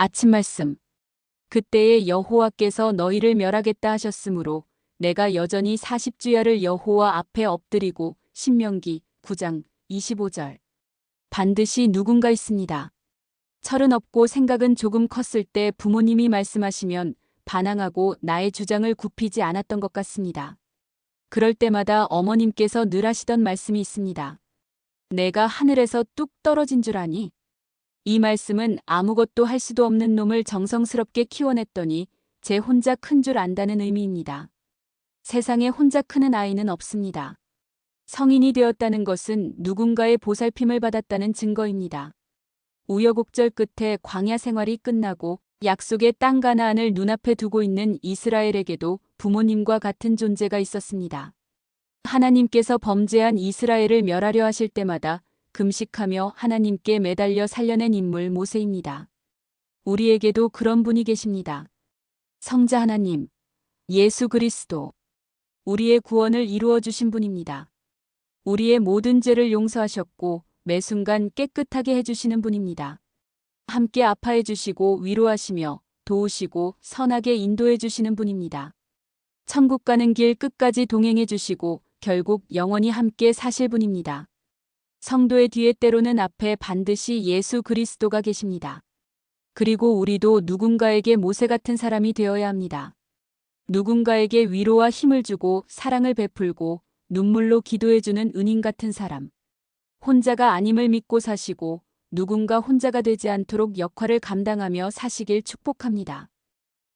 아침 말씀. 그때에 여호와께서 너희를 멸하겠다 하셨으므로 내가 여전히 40주야를 여호와 앞에 엎드리고 신명기 9장 25절. 반드시 누군가 있습니다. 철은 없고 생각은 조금 컸을 때 부모님이 말씀하시면 반항하고 나의 주장을 굽히지 않았던 것 같습니다. 그럴 때마다 어머님께서 늘 하시던 말씀이 있습니다. 내가 하늘에서 뚝 떨어진 줄 아니? 이 말씀은 아무것도 할 수도 없는 놈을 정성스럽게 키워냈더니 제 혼자 큰 줄 안다는 의미입니다. 세상에 혼자 크는 아이는 없습니다. 성인이 되었다는 것은 누군가의 보살핌을 받았다는 증거입니다. 우여곡절 끝에 광야 생활이 끝나고 약속의 땅 가나안을 눈앞에 두고 있는 이스라엘에게도 부모님과 같은 존재가 있었습니다. 하나님께서 범죄한 이스라엘을 멸하려 하실 때마다 금식하며 하나님께 매달려 살려낸 인물 모세입니다. 우리에게도 그런 분이 계십니다. 성자 하나님, 예수 그리스도, 우리의 구원을 이루어 주신 분입니다. 우리의 모든 죄를 용서하셨고 매 순간 깨끗하게 해주시는 분입니다. 함께 아파해 주시고 위로하시며 도우시고 선하게 인도해 주시는 분입니다. 천국 가는 길 끝까지 동행해 주시고 결국 영원히 함께 사실 분입니다. 성도의 뒤에 때로는 앞에 반드시 예수 그리스도가 계십니다. 그리고 우리도 누군가에게 모세 같은 사람이 되어야 합니다. 누군가에게 위로와 힘을 주고 사랑을 베풀고 눈물로 기도해주는 은인 같은 사람. 혼자가 아님을 믿고 사시고 누군가 혼자가 되지 않도록 역할을 감당하며 사시길 축복합니다.